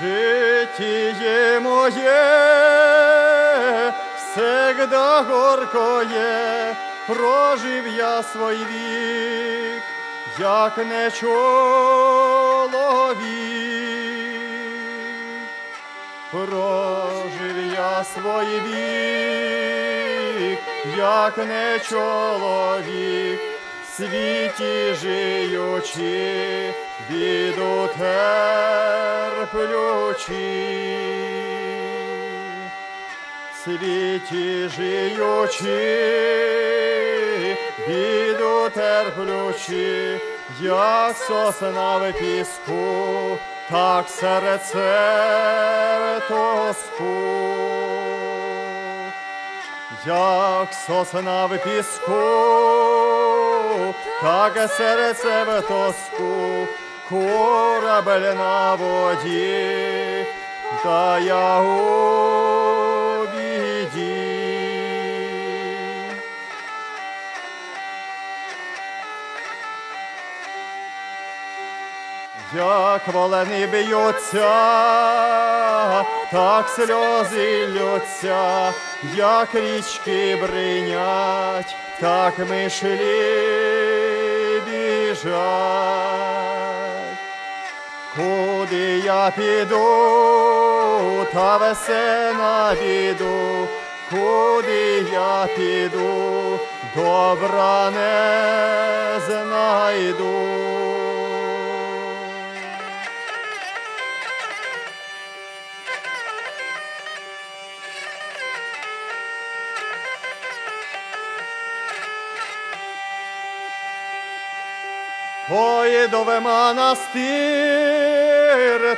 Житіє моє всегда горкоє, прожив я свій вік, як не чоловік. Прожив я свій вік, як не чоловік, світі жиючи, біду терплючи. Світі жиючи, біду терплючи, як сосна в піску, так серце тоску. Як сосна в піску, так серце в тоску, корабель на воді, та я у біді. Як волени б'ються, так сльози льються, як річки бринять, так мишлі біжать. Куди я піду, та весе на біду, куди я піду, добра не знайду. Поїду в монастир,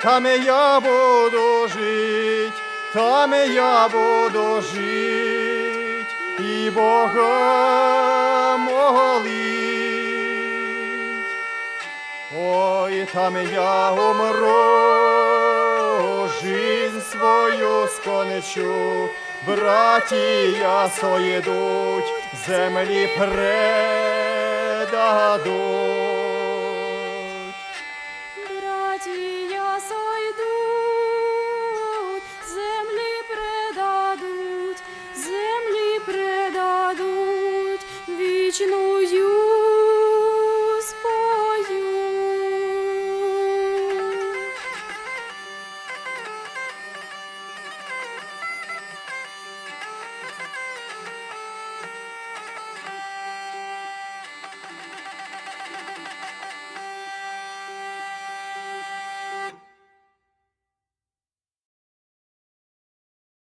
там я буду жить, там я буду жить і Бога молить. Ой, там я умру, жизнь свою скончу, братія соїдуть, землі предадуть. 我。